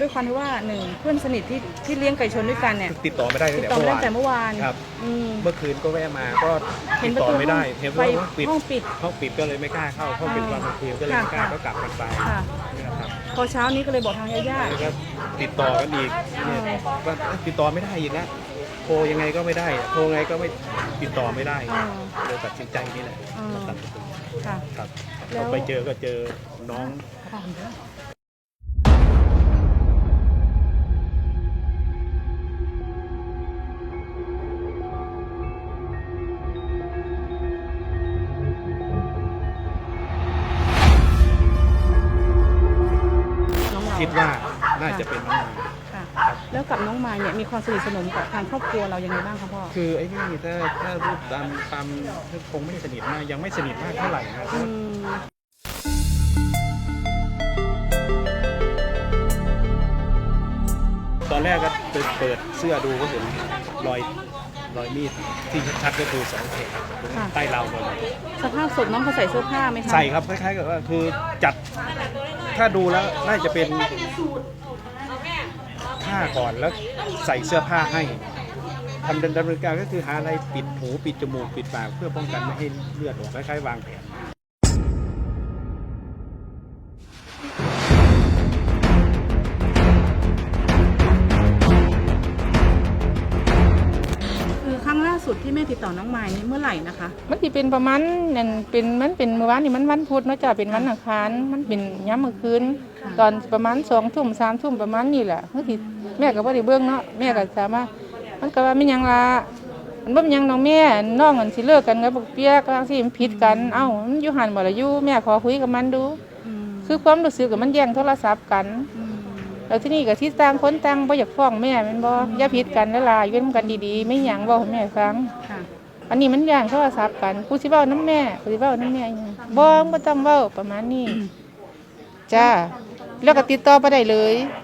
ด้วยความที่ว่าหนึ่งเพื่อนสนิทที่ที่เลี้ยงไก่ชนด้วยกันเนี่ยติดต่อไม่ได้ติตั้ดงแต่ต่อเมื่ไม่อได้วานแต่เมื่อวานครับอืม เมื่อคืนก็แวะมาก็เห็ตินดประต่อตูไม่ได้ห้องเห็นไฟว่าห้องปิดห้องปิด ห้องปิดก็เลยไม่กล้าเข้าห้องปิดวันกลางคืนก็เลยไม่กล้าค่ะ ก็กลับกันไปค่ะนะครับพอเช้านี้ก็เลยบอกทางญาติแล้วก็ติดต่อกันอีกเนี่ยว่าติดต่อไม่ได้อีกนะโทรยังไงก็ไม่ได้โทรไงก็ไม่ติดต่อไม่ได้อ่า เลยตัดสินใจนี่แหละอ่ามาตัดสินใจๆค่ะ ครับแล้ว พอไปเจอก็เจอน้อง คิดว่าน่าจะเป็นน้องมายค่ะแล้วกับน้องมายเนี่ยมีความสนิทสนมกับทางครอบครัวเรายังไงบ้างคะพ่อ คือไอ้นี่ถ้าถ้ารูปตามตามคงไม่สนิทมากยังไม่สนิทมากเท่าไหร่นะอืมตอนแรกก็เปิดเปิดเสื้อดูก็เห็นรอยรอยมีดที่ชัดๆก็คือสองแผลตรงใต้เราวเลยสภาพศพน้องเขาใส่เสื้อผ้าไหมคะ ใส่ครับคล้ายๆกับว่าคือจัด ถ้าดูแล้วน่าจะเป็นผ้าก่อนแล้วใส่เสื้อผ้าให้ทำดำเนินการก็คือหาอะไรปิดหูปิดจมูกปิดปากเพื่อป้องกันไม่ให้เลือดออกคล้ายๆวางแผน สุดที่แม่ติดต่อน้องมายนี่เมื่อไหร่นะคะ มันสิเป็นประมาณนั่นเป็นมันเป็นเมื่อวานนี่มันวันพุธเนาะจ้ะเป็นวันอังคารมันเป็นย้ำเมื่อคืนค่ะตอนประมาณสองทุ่มสามทุ่มประมาณนี่แหละเมื่อที่แม่ก็บ่ได้เบิ่งเนาะแม่ก็ถามว่ามันก็ว่าไม่ยังละมันบ่เป็นหยังน้องแม่น้องกันสิเลิกกันกับบักเปียกบางสิมันผิดกันเอ้ามันอยู่หันบ่ละอยู่แม่ขอคุยกับมันดูอืมคือความรู้สึกกับมันแย่งโทรศัพท์กัน อืม แล้วที่นี่ก็ที่ต่างคนต่างบ่อยากฟ้องแม่แม่นบ่อย่าผิดกันแล้วล่ะอยู่นำกันดีๆ ไม่หยังเว้าให้แม่ฟัง ค่ะ อันนี้มันอย่างโทรศัพท์กันกูสิเว้าน้ำแม่กูสิเว้าน้ำแม่อิหยังบ่บ่ต้องเว้าประมาณนี้ จ้า แล้วก็ติดต่อบ่ได้เลยอ